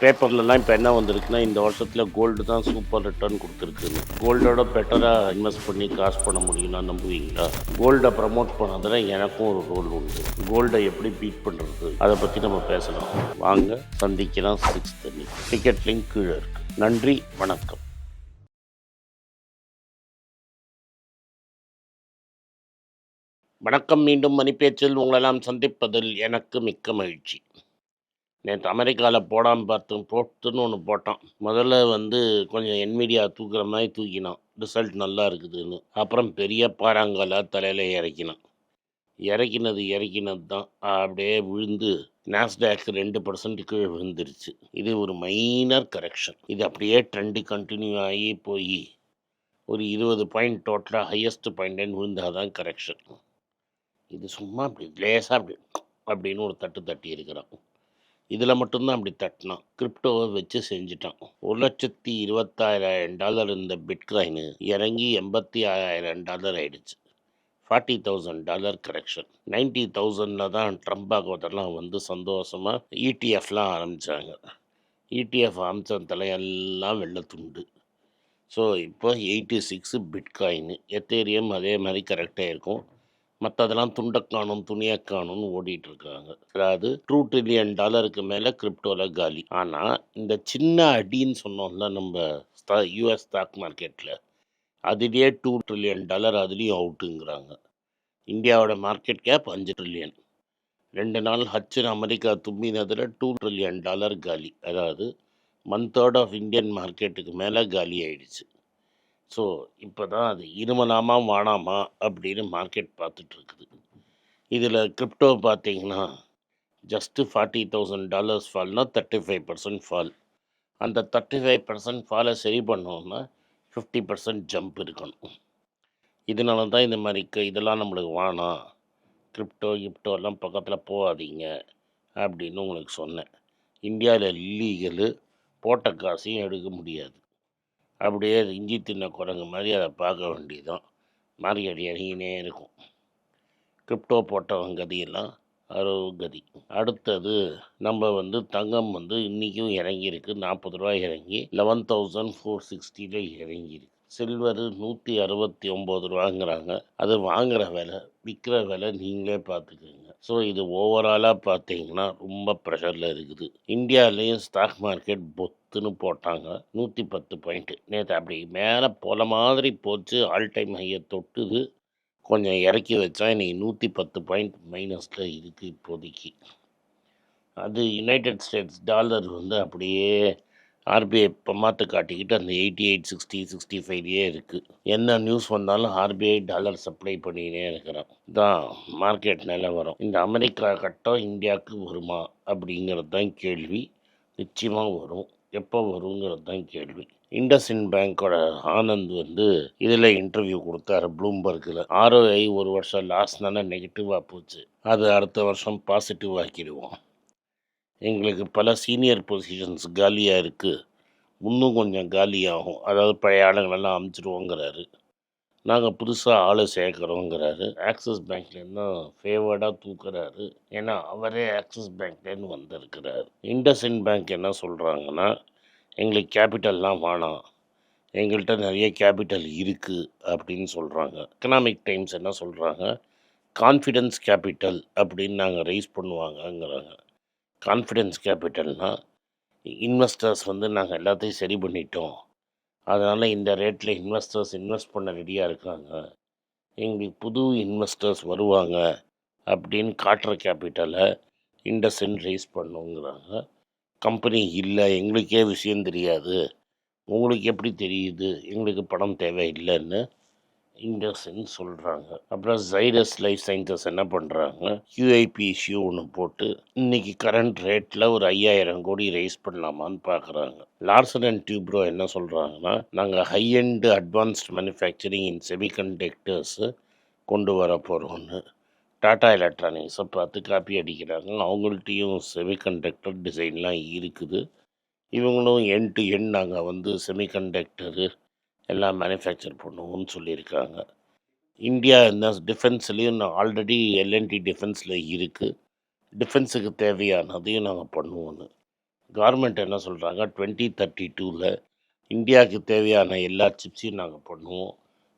பேப்பர்லலாம் இப்போ என்ன வந்திருக்குன்னா இந்த வருஷத்தில் கோல்டு தான் சூப்பர் ரிட்டர்ன் கொடுத்துருக்குன்னு. கோல்டோட பெட்டராக இன்வெஸ்ட் பண்ணி காசு பண்ண முடியும்னா நம்புவீங்களா? கோல்டை ப்ரமோட் பண்ணதில் எனக்கும் ஒரு ரோல் உண்டு. கோல்டை எப்படி பீட் பண்ணுறது அதை பற்றி நம்ம பேசலாம். வாங்க சந்திக்கலாம் சிக்ஸ் தண்ணி டிக்கெட் லிங்க் கீழே இருக்கு. நன்றி வணக்கம். வணக்கம் மீண்டும் மணிப்பேச்சில் உங்களெல்லாம் சந்திப்பதில் எனக்கு மிக்க மகிழ்ச்சி. நேற்று அமெரிக்காவில் போடாமல் பார்த்து போட்டுன்னு ஒன்று போட்டான். முதல்ல வந்து கொஞ்சம் என்மீடியா தூக்குற மாதிரி தூக்கினான். ரிசல்ட் நல்லா இருக்குதுன்னு. அப்புறம் பெரிய பாறாங்கால தலையில் இறக்கினான். இறக்கினது இறக்கினது தான் அப்படியே விழுந்து நாஸ்டாக் ரெண்டு பர்சன்ட் கீழே விழுந்துருச்சு. இது ஒரு மைனர் கரெக்ஷன் இது அப்படியே ட்ரெண்டு கண்டினியூ ஆகி போய் ஒரு இருபது பாயிண்ட் டோட்டலாக ஹையஸ்ட் பாயிண்ட்னு விழுந்தால் தான் கரெக்ஷன் இது சும்மா அப்படி லேசாக அப்படி அப்படின்னு ஒரு தட்டு தட்டி இருக்கிறான் இதில் மட்டும்தான் அப்படி தட்டினான். கிரிப்டோவை வச்சு செஞ்சுட்டான். ஒரு லட்சத்தி இருபத்தாயிரம் டாலர் இருந்த பிட்காயின் இறங்கி எண்பத்தி ஆறாயிரம் டாலர் ஆயிடுச்சு forty thousand dollar correction ninety தௌசண்டில் தான் ட்ரம்ப் ஆகவதெல்லாம் வந்து சந்தோஷமாக இடிஎஃப்லாம் ஆரம்பித்தாங்க இடிஎஃப் ஆரம்பித்ததில் எல்லாம் வெள்ள துண்டு. ஸோ இப்போ எயிட்டி சிக்ஸு பிட்காயின் எத்தேரியம் அதே மாதிரி கரெக்டாக இருக்கும் மற்றதெல்லாம் துண்டை காணும் துணியை காணும்னு ஓடிட்டு இருக்காங்க அதாவது டூ ட்ரில்லியன் டாலருக்கு மேலே கிரிப்டோவில் காலி. ஆனால் இந்த சின்ன அடின்னு சொன்னோம்ல நம்ம யூஎஸ் ஸ்டாக் மார்க்கெட்டில் அதுலேயே டூ ட்ரில்லியன் டாலர் அதுலேயும் அவுட்டுங்கிறாங்க இந்தியாவோட மார்க்கெட் கேப் அஞ்சு ட்ரில்லியன் ரெண்டு நாள் ஹச்சின் அமெரிக்கா தும்பினதில் டூ ட்ரில்லியன் டாலர் காலி. அதாவது ஒன் தேர்ட் ஆஃப் இந்தியன் மார்க்கெட்டுக்கு மேலே காலி ஆயிடுச்சு. ஸோ இப்போ தான் அது இருமலாமா வானாமா அப்படின்னு மார்க்கெட் பார்த்துட்ருக்குது. இதில் கிரிப்டோ பார்த்தீங்கன்னா ஜஸ்ட்டு ஃபார்ட்டி தௌசண்ட் டாலர்ஸ் ஃபால்னால் தேர்ட்டி ஃபைவ் பர்சன்ட் ஃபால் அந்த தேர்ட்டி ஃபைவ் பர்சன்ட் ஃபாலை சரி பண்ணோம்னா ஃபிஃப்டி பர்சன்ட் ஜம்ப் இருக்கணும். இதனால தான் இந்த மாதிரி க- இதெல்லாம் நம்மளுக்கு வேணாம். கிரிப்டோ கிப்டோ எல்லாம் பக்கத்தில் போகாதீங்க அப்படின்னு உங்களுக்கு சொன்னேன். இந்தியாவில் லீகலு போட்ட காசையும் எடுக்க முடியாது. அப்படியே இஞ்சி தின்ன குரங்கு மாதிரி அதை பார்க்க வேண்டியதுதான். மார்க்கெட் இறங்கினே இருக்கும். கிரிப்டோ போட்டவங்க கதியெல்லாம் அறுபது கதி அடுத்தது நம்ம வந்து தங்கம் வந்து இன்றைக்கும் இறங்கியிருக்கு. நாற்பது ரூபாய் இறங்கி லெவன் தௌசண்ட் ஃபோர் சிக்ஸ்டியில் இறங்கியிருக்கு. சில்வரு நூற்றி அறுபத்தி ஒம்பது ரூபாங்கிறாங்க. அது வாங்குகிற விலை விற்கிற விலை நீங்களே பார்த்துக்கோங்க. ஸோ இது ஓவராலாக பார்த்தீங்கன்னா ரொம்ப ப்ரெஷரில் இருக்குது. இந்தியாவிலேயும் ஸ்டாக் மார்க்கெட் பத்துன்னு போட்டாங்க. நூற்றி பத்து பாயிண்ட்டு நேற்று அப்படி மேலே போல மாதிரி போச்சு. ஆல் டைம் ஹையை தொட்டுது. கொஞ்சம் இறக்கி வச்சா இன்னைக்கு நூற்றி பத்து பாயிண்ட் மைனஸில் இருக்குது இப்போதைக்கு. அது யுனைடெட் ஸ்டேட்ஸ் டாலர் வந்து அப்படியே ஆர்பிஐ இப்போ மாற்ற காட்டிக்கிட்டு அந்த எயிட்டி எயிட் சிக்ஸ்டி சிக்ஸ்டி ஃபைவ்லேயே இருக்குது என்ன நியூஸ் வந்தாலும் ஆர்பிஐ டாலர் சப்ளை பண்ணினே இருக்கிறான். தான் மார்க்கெட் நிலவரம் இந்த அமெரிக்கா கட்டம் இந்தியாவுக்கு வருமா அப்படிங்கிறது தான் கேள்வி. நிச்சயமாக வரும். எப்போ வருங்கிறது தான் கேள்வி. இண்டஸ்இன் பேங்கோட ஆனந்த் வந்து இதில் இன்டர்வியூ கொடுத்தாரு ப்ளூம்பர்க்கில் ஆர்ஓஐ ஒரு வருஷம் லாஸ் தானே நெகட்டிவாக போச்சு. அது அடுத்த வருஷம் பாசிட்டிவ் ஆக்கிடுவோம். எங்களுக்கு பல சீனியர் பொசிஷன்ஸ் காலியாக இருக்குது இன்னும் கொஞ்சம் காலியாகும். அதாவது பழைய ஆளுங்களெல்லாம் அமுச்சிடுவோங்கிறாரு. நாங்கள் புதுசாக ஆளை சேர்க்குறோங்கிறாரு ஆக்சிஸ் பேங்க்லேருந்து ஃபேவர்டாக தூக்குறாரு. ஏன்னா அவரே ஆக்சிஸ் பேங்க்லேருந்து வந்திருக்கிறார். இண்டஸ்இன் பேங்க் என்ன சொல்கிறாங்கன்னா எங்களுக்கு கேபிட்டல்லாம் வேணாம். எங்கள்கிட்ட நிறைய கேபிட்டல் இருக்குது அப்படின்னு சொல்கிறாங்க எக்கனாமிக் டைம்ஸ் என்ன சொல்கிறாங்க கான்ஃபிடென்ஸ் கேபிட்டல் அப்படின்னு நாங்கள் ரைஸ் பண்ணுவாங்கங்கிறாங்க. கான்ஃபிடென்ஸ் கேபிட்டல்னால் இன்வெஸ்டர்ஸ் வந்து நாங்கள் எல்லாத்தையும் சரி பண்ணிட்டோம். அதனால் இந்த ரேட்டில் இன்வெஸ்டர்ஸ் இன்வெஸ்ட் பண்ண ரெடியாக இருக்காங்க. எங்களுக்கு புது இன்வெஸ்டர்ஸ் வருவாங்க அப்படின்னு காட்டுற கேபிட்டலை இண்டஸ்இன் ரைஸ் பண்ணுங்கிறாங்க. கம்பெனி இல்லை எங்களுக்கே விஷயம் தெரியாது. உங்களுக்கு எப்படி தெரியுது? எங்களுக்கு பணம் தேவையில்லைன்னு இண்டஸ்ன்னு சொல்கிறாங்க அப்புறம் ஜைடஸ் லைஃப் சயின்சஸ் என்ன பண்ணுறாங்க யூஐபி இஷ்யூ ஒன்று போட்டு இன்னைக்கு கரண்ட் ரேட்டில் ஒரு ஐயாயிரம் கோடி ரைஸ் பண்ணலாமான்னு பார்க்குறாங்க லார்சன் அண்ட் டியூப்ரோ என்ன சொல்கிறாங்கன்னா நாங்கள் high end advanced manufacturing in semiconductors கொண்டு வர போகிறோன்னு டாடா எலக்ட்ரானிக்ஸை பார்த்து காப்பி அடிக்கிறாங்க அவங்கள்ட்டையும் செமிகண்டக்டர் டிசைன்லாம் இருக்குது. இவங்களும் என் டு என் நாங்கள் வந்து செமிகண்டக்டரு எல்லாம் மேனுஃபேக்சர் பண்ணுவோம்னு சொல்லியிருக்காங்க. இந்தியா இந்த டிஃபென்ஸ்லேயும் ஆல்ரெடி எல்என்டி டிஃபென்ஸில் இருக்குது டிஃபென்ஸுக்கு தேவையானதையும் நாங்கள் பண்ணுவோன்னு கவர்மெண்ட் என்ன சொல்கிறாங்க டுவெண்ட்டி தேர்ட்டி டூவில் இந்தியாவுக்கு தேவையான எல்லா சிப்ஸையும் நாங்கள் பண்ணுவோம்.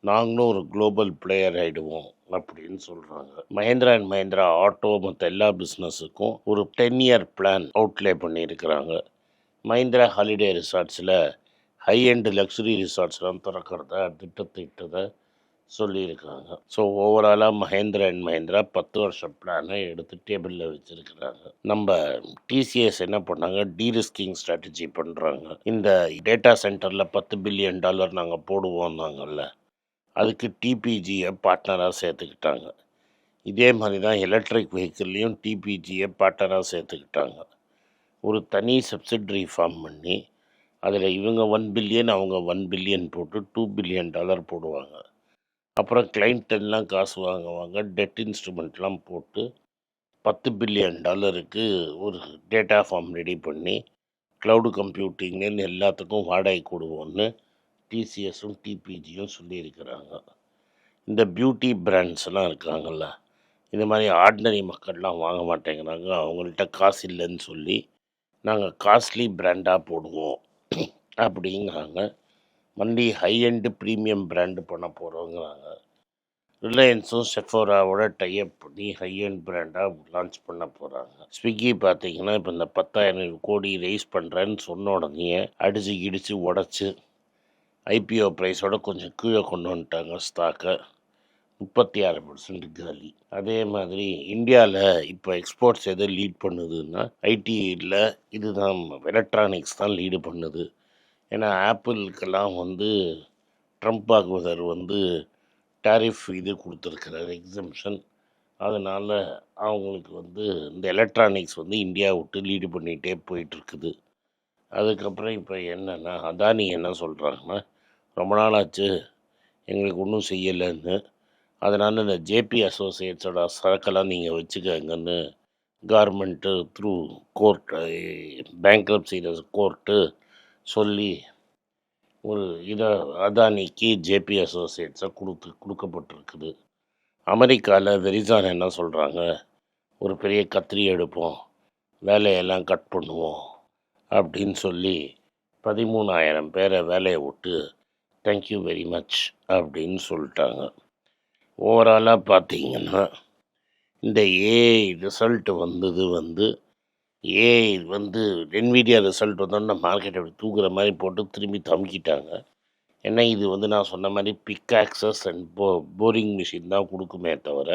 நாங்களும் ஒரு குளோபல் பிளேயர் ஆகிடுவோம் அப்படின்னு சொல்கிறாங்க மஹேந்திரா அண்ட் மஹேந்திரா ஆட்டோ மற்ற எல்லா பிஸ்னஸுக்கும் ஒரு டென் இயர் பிளான் அவுட்லே பண்ணியிருக்கிறாங்க. மஹேந்திரா ஹாலிடே ரிசார்ட்ஸில் ஹை எண்ட் லக்ஸுரி ரிசார்ட்ஸ்லாம் திறக்கிறத திட்டத்தை இட்டதை சொல்லியிருக்காங்க ஸோ ஓவராலாக மஹேந்திரா அண்ட் மஹேந்திரா பத்து வருஷம் பிளானை எடுத்து டேபிளில் வச்சுருக்கிறாங்க. நம்ம டிசிஎஸ் என்ன பண்ணாங்க? டீரிஸ்கிங் ஸ்ட்ராட்டஜி பண்ணுறாங்க இந்த டேட்டா சென்டரில் பத்து பில்லியன் டாலர் நாங்கள் போடுவோம்னாங்கல்ல அதுக்கு டிபிஜியை பார்ட்னராக சேர்த்துக்கிட்டாங்க. இதே மாதிரி தான் எலக்ட்ரிக் வெஹிக்கிள்லேயும் டிபிஜியை பார்ட்னராக சேர்த்துக்கிட்டாங்க. ஒரு தனி சப்சிடரி ஃபார்ம் பண்ணி அதில் இவங்க ஒன் பில்லியன் அவங்க ஒன் பில்லியன் போட்டு டூ பில்லியன் டாலர் போடுவாங்க. அப்புறம் கிளைண்ட்டெல்லாம் காசு வாங்குவாங்க. டெட் இன்ஸ்ட்ருமெண்ட்லாம் போட்டு பத்து பில்லியன் டாலருக்கு ஒரு டேட்டா ஃபார்ம் ரெடி பண்ணி க்ளவுடு கம்ப்யூட்டிங்னு எல்லாத்துக்கும் வாடகை கொடுவோன்னு டிசிஎஸும் டிபிஜியும் சொல்லியிருக்கிறாங்க. இந்த பியூட்டி பிராண்ட்ஸ்லாம் இருக்காங்கள்ல இந்த மாதிரி ஆர்டினரி மக்கள்லாம் வாங்க மாட்டேங்கிறாங்க. அவங்கள்ட்ட காசு இல்லைன்னு சொல்லி நாங்கள் காஸ்ட்லி பிராண்டாக போடுவோம். அப்படிங்கிறாங்க. வண்டி ஹை எண்டு ப்ரீமியம் பிராண்டு பண்ண போகிறோங்கிறாங்க ரிலையன்ஸும் செஃபோராவோட டைப் பண்ணி ஹை அண்ட் பிராண்டாக லான்ச் பண்ண போகிறாங்க ஸ்விக்கி பார்த்தீங்கன்னா இப்போ இந்த பத்தாயிரம் கோடி ரைஸ் பண்ணுறேன்னு சொன்ன உடனே அடித்து இடித்து உடச்சி ஐபிஓ ப்ரைஸோட கொஞ்சம் கீழே கொண்டு வந்துட்டாங்க ஸ்டாக்கை முப்பத்தி ஆறு பர்சன்ட் காலி அதே மாதிரி இந்தியாவில் இப்போ எக்ஸ்போர்ட்ஸ் எதை லீட் பண்ணுதுன்னா ஐடியில் இதுதான் எலக்ட்ரானிக்ஸ் தான் லீடு பண்ணுது. ஏன்னா ஆப்பிளுக்கெல்லாம் வந்து ட்ரம்ப் ஆகுவதர் வந்து டாரிஃப் இது கொடுத்துருக்கிறார் எக்ஸம்ஷன் அதனால் அவங்களுக்கு வந்து இந்த எலக்ட்ரானிக்ஸ் வந்து இந்தியா விட்டு லீடு பண்ணிகிட்டே போயிட்டுருக்குது. அதுக்கப்புறம் இப்போ என்னென்னா அதானி என்ன சொல்கிறாங்கன்னா ரொம்ப நாளாச்சு எங்களுக்கு ஒன்றும் செய்யலைன்னு. அதனால் இந்த ஜேபி அசோசியேட்ஸோட சரக்கெல்லாம் நீங்கள் வச்சுக்கங்கன்னு government through court bankruptcy court சொல்லி ஒரு இதை அதானிக்கு ஜேபி அசோசியேட்ஸை கொடுத்து கொடுக்கப்பட்டிருக்குது. அமெரிக்காவில் வெரிசான் என்ன சொல்கிறாங்க ஒரு பெரிய கத்திரி எடுப்போம் வேலையெல்லாம் கட் பண்ணுவோம் அப்படின்னு சொல்லி பதிமூணாயிரம் பேரை வேலையை விட்டு தேங்க்யூ வெரி மச் அப்படின்னு சொல்லிட்டாங்க. ஓவராலாக பார்த்தீங்கன்னா இந்த ஏஐ ரிசல்ட்டு வந்தது வந்து ஏஐ வந்து என்விடியா ரிசல்ட் வந்தோடனே மார்க்கெட் அப்படி தூக்குற மாதிரி போட்டு திரும்பி தமுக்கிட்டாங்க ஏன்னா இது வந்து நான் சொன்ன மாதிரி pickaxes and bo boring machine தான் கொடுக்குமே தவிர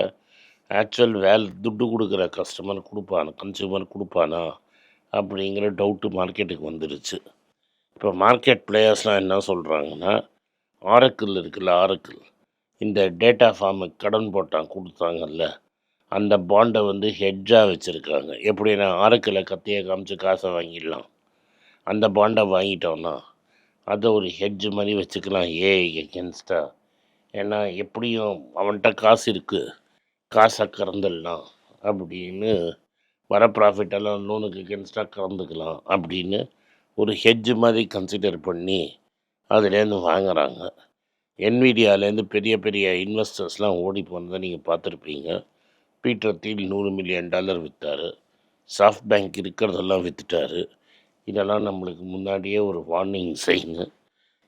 ஆக்சுவல் வேல் துட்டு கொடுக்குற கஸ்டமர் கொடுப்பானா கன்சியூமர் கொடுப்பானா அப்படிங்கிற டவுட்டு மார்க்கெட்டுக்கு வந்துருச்சு. இப்போ மார்க்கெட் பிளேயர்ஸ்லாம் என்ன சொல்கிறாங்கன்னா ஆரக்கிள் இருக்குல்ல ஆரக்கிள் இந்த டேட்டா ஃபார்முக்கு கடன் போட்டான் கொடுத்தாங்கல்ல அந்த பாண்டை வந்து ஹெட்ஜாக வச்சுருக்காங்க. எப்படின்னா ஆரக்கில் கத்தியை காமிச்சு காசை வாங்கிடலாம். அந்த பாண்டை வாங்கிட்டோன்னா அதை ஒரு ஹெட்ஜ் மாதிரி வச்சுக்கலாம். ஏ எகென்ஸ்டா ஏன்னா எப்படியும் அவன்கிட்ட காசு இருக்குது காசை கறந்துடலாம் அப்படின்னு வர ப்ராஃபிட்டெல்லாம் லோனுக்கு எகென்ஸ்டாக கறந்துக்கலாம் அப்படின்னு ஒரு ஹெட்ஜ் மாதிரி கன்சிடர் பண்ணி அதுலேருந்து வாங்குகிறாங்க என்விடியாலேருந்து பெரிய பெரிய இன்வெஸ்டர்ஸ்லாம் ஓடி போனதை நீங்கள் பார்த்துருப்பீங்க. பீட்டர் தீல் நூறு மில்லியன் டாலர் விற்றார் சாஃப்ட் பேங்க் இருக்கிறதெல்லாம் விற்றுட்டாரு இதெல்லாம் நம்மளுக்கு முன்னாடியே ஒரு வார்னிங் செய்யுங்க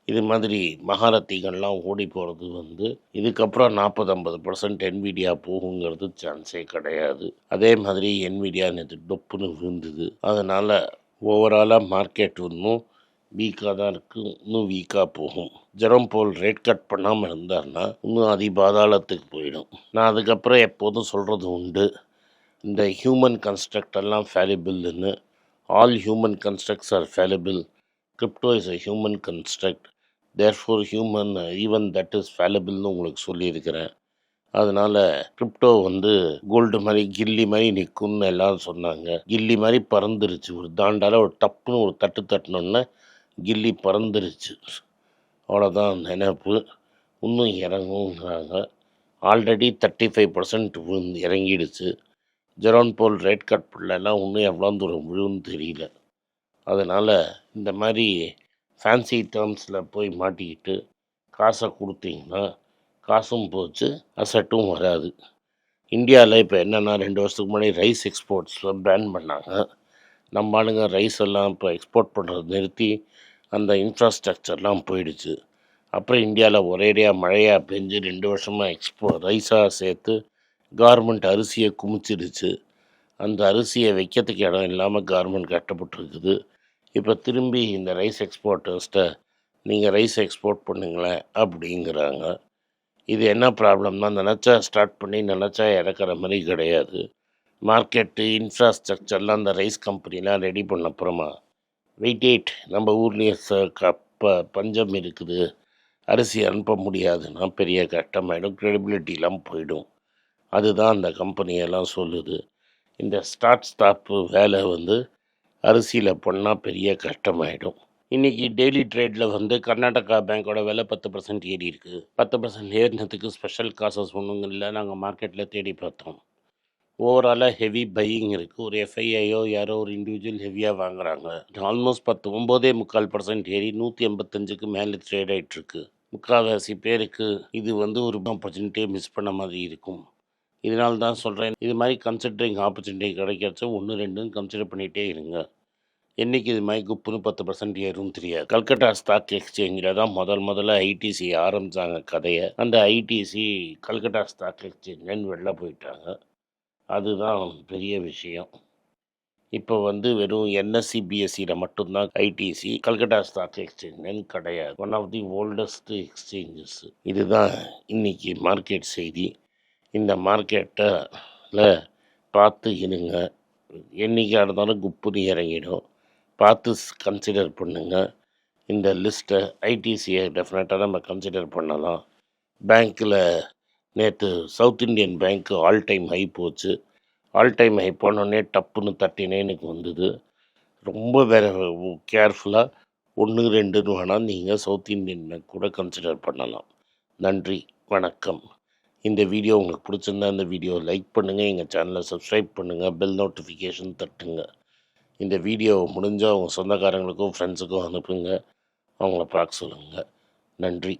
இது மாதிரி மகாரத்திகள்லாம் ஓடி போகிறது வந்து இதுக்கப்புறம் நாற்பது ஐம்பது பர்சன்ட் என்விடியா போகுங்கிறது சான்ஸே கிடையாது. அதே மாதிரி என்விடியா நேற்று டொப்புன்னு விழுந்தது. அதனால் ஓவராலாக மார்க்கெட் இன்னும் வீக்காக தான் இருக்குது இன்னும் வீக்காக போகும். ஜெரம் போல் ரேட் கட் பண்ணாமல் இருந்தார்னா இன்னும் அதி பாதாளத்துக்கு போயிடும். நான் அதுக்கப்புறம் எப்போதும் சொல்கிறது உண்டு. இந்த ஹியூமன் கன்ஸ்ட்ரக்ட் எல்லாம் ஃபேலிபிள்னு all human constructs are fallible crypto is a human construct therefore human even that is ஃபேலபிள்னு உங்களுக்கு சொல்லியிருக்கிறேன். அதனால் கிரிப்டோ வந்து கோல்டு மாதிரி கில்லி மாதிரி நிற்கும்னு எல்லோரும் சொன்னாங்க. கில்லி மாதிரி பறந்துருச்சு. ஒரு தாண்டால ஒரு டப்புன்னு ஒரு தட்டு தட்டினோன்னே கில்லி பறந்துருச்சு. அவ்வளோதான் நினைப்பு. இன்னும் இறங்குங்கிறாங்க ஆல்ரெடி தேர்ட்டி ஃபைவ் பர்சன்ட் விழுந்து இறங்கிடுச்சு. ஜெரோன் போல் ரெட் கட் பண்ணலாம் இன்னும் எவ்வளோ தூரம் விழுன்னு தெரியல. அதனால் இந்த மாதிரி ஃபேன்சி டேர்ம்ஸில் போய் மாட்டிக்கிட்டு காசை கொடுத்தீங்கன்னா காசும் போச்சு அசட்டும் வராது. இந்தியாவில் இப்போ என்னென்னா ரெண்டு வருஷத்துக்கு முன்னாடி ரைஸ் எக்ஸ்போர்ட்ஸில் பேன் பண்ணாங்க. நம்ம ஆளுங்க ரைஸ் எல்லாம் இப்போ எக்ஸ்போர்ட் பண்ணுறது நிறுத்தி அந்த இன்ஃப்ராஸ்ட்ரக்சர்லாம் போயிடுச்சு. அப்புறம் இந்தியாவில் ஒரேடியாக மழையாக பெஞ்சு ரெண்டு வருஷமாக எக்ஸ்போ ரைஸாக சேர்த்து கார்மெண்ட் அரிசியை குமிச்சிடுச்சு. அந்த அரிசியை வைக்கிறதுக்கு இடம் இல்லாமல் கார்மெண்ட் கட்டப்பட்டிருக்குது. இப்போ திரும்பி இந்த ரைஸ் எக்ஸ்போர்ட்டர்ஸ்ட்டை நீங்கள் ரைஸ் எக்ஸ்போர்ட் பண்ணுங்களேன் அப்படிங்கிறாங்க. இது என்ன ப்ராப்ளம்னா நினச்சா ஸ்டார்ட் பண்ணி நினச்சா இறக்குற மாதிரி கிடையாது. மார்க்கெட்டு இன்ஃப்ராஸ்ட்ரக்சர்லாம் அந்த ரைஸ் கம்பெனிலாம் ரெடி பண்ண அப்புறமா வெயிட் எயிட் நம்ம ஊர்லேயே ச கப்ப பஞ்சம் இருக்குது. அரிசி அனுப்ப முடியாதுன்னா பெரிய கஷ்டமாயிடும். க்ரெடிபிலிட்டிலாம் போயிடும். அதுதான் அந்த கம்பெனியெல்லாம் சொல்லுது. இந்த ஸ்டார்ட் ஸ்டாப்பு வேலை வந்து அரிசியில் பண்ணால் பெரிய கஷ்டமாயிடும். இன்றைக்கி டெய்லி ட்ரேடில் வந்து கர்நாடகா பேங்க்கோட விலை பத்து பர்சன்ட் ஏறி இருக்குது பத்து பர்சன்ட் ஏறினதுக்கு ஸ்பெஷல் காசஸ் ஒன்றுங்க இல்லை. நாங்கள் மார்க்கெட்டில் தேடி பார்த்தோம். ஓவராலாக ஹெவி பையிங் இருக்குது ஒரு எஃப்ஐஐயோ யாரோ ஒரு இண்டிவிஜுவல் ஹெவியாக வாங்குறாங்க. ஆல்மோஸ்ட் பத்து ஒம்போதே முக்கால் பர்சன்ட் ஏறி நூற்றி எண்பத்தஞ்சுக்கு மேலே ட்ரேட் ஆகிட்டுருக்கு முக்கால்வாசி பேருக்கு இது வந்து ஒரு ஆப்பர்ச்சுனிட்டியை மிஸ் பண்ண மாதிரி இருக்கும். இதனால தான் சொல்கிறேன் இது மாதிரி கன்சிடரிங் ஆப்பர்ச்சுனிட்டி கிடைக்கிறச்ச ஒன்று ரெண்டுன்னு கன்சிடர் பண்ணிகிட்டே இருங்க. என்னைக்கு இது மாதிரி குப்புன்னு பத்து பர்சன்ட் ஏறும் தெரியாது. கல்கட்டா ஸ்டாக் எக்ஸ்சேஞ்சில் தான் முதல் முதல்ல ஐடிசி ஆரம்பித்தாங்க கதையை. அந்த ஐடிசி கல்கட்டா ஸ்டாக் எக்ஸ்சேஞ்சுன்னு வெளில போயிட்டாங்க. அதுதான் பெரிய விஷயம். இப்போ வந்து வெறும் என்எஸ்சி பிஎஸ்சியில் மட்டும்தான் ஐடிசி கல்கட்டா ஸ்டாக் எக்ஸ்சேஞ்சுன்னு கிடையாது. One of the oldest exchanges இதுதான் இன்னைக்கு மார்க்கெட் செய்தி. இந்த மார்க்கெட்டில் பார்த்து இருங்க. என்றைக்காக இருந்தாலும் குப்புன்னு இறங்கிடும். பார்த்து கன்சிடர் பண்ணுங்கள் இந்த லிஸ்ட்டை ஐடிசியை டெஃபினட்டாக நம்ம கன்சிடர் பண்ணலாம். பேங்க்கில் நேற்று சவுத் இந்தியன் பேங்க்கு ஆல் டைம் ஹை போச்சு. ஆல் டைம் ஹை போனோடனே டப்புன்னு தட்டினேனுக்கு வந்தது. ரொம்ப வேற கேர்ஃபுல்லாக ஒன்று ரெண்டுன்னு வேணால் நீங்கள் சவுத் இந்தியன் பேங்க் கூட கன்சிடர் பண்ணலாம். நன்றி வணக்கம். இந்த வீடியோ உங்களுக்கு பிடிச்சிருந்தா இந்த வீடியோ லைக் பண்ணுங்கள் எங்கள் சேனலை சப்ஸ்கிரைப் பண்ணுங்கள் பெல் நோட்டிஃபிகேஷன் தட்டுங்க. இந்த வீடியோ முடிஞ்சால் உங்கள் சொந்தக்காரங்களுக்கும் ஃப்ரெண்ட்ஸுக்கும் அனுப்புங்க. அவங்கள பார்க்க சொல்லுங்கள் நன்றி.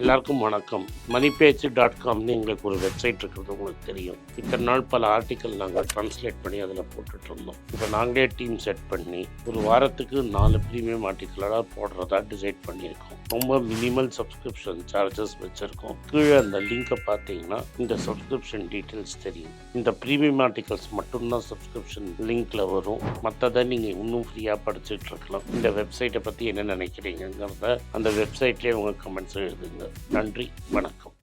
எல்லாருக்கும் வணக்கம். மணிபேச்சு டாட் காம்னு எங்களுக்கு ஒரு வெப்சைட் இருக்கிறது உங்களுக்கு தெரியும். இத்தனை நாள் பல ஆர்டிக்கல் நாங்கள் ட்ரான்ஸ்லேட் பண்ணி அதில் போட்டுட்டு இருந்தோம். இப்போ நாங்களே டீம் செட் பண்ணி ஒரு வாரத்துக்கு நாலு ப்ரீமியம் ஆர்டிக்கலாக போடுறதா டிசைட் பண்ணியிருக்கோம். ரொம்ப மினிமல் சப்ஸ்கிரிப்ஷன் சார்ஜஸ் வச்சுருக்கோம். கீழே அந்த லிங்கை பார்த்தீங்கன்னா இந்த சப்ஸ்கிரிப்ஷன் டீட்டெயில்ஸ் தெரியும். இந்த ப்ரீமியம் ஆர்டிகல்ஸ் மட்டும்தான் சப்ஸ்கிரிப்ஷன் லிங்க்கில் வரும். மற்றதை நீங்கள் இன்னும் ஃப்ரீயாக படிச்சுட்டு இருக்கலாம். இந்த வெப்சைட்டை பற்றி என்ன நினைக்கிறீங்கிறத அந்த வெப்சைட்லேயே உங்கள் கமெண்ட்ஸ் எழுதுங்க. நன்றி வணக்கம்.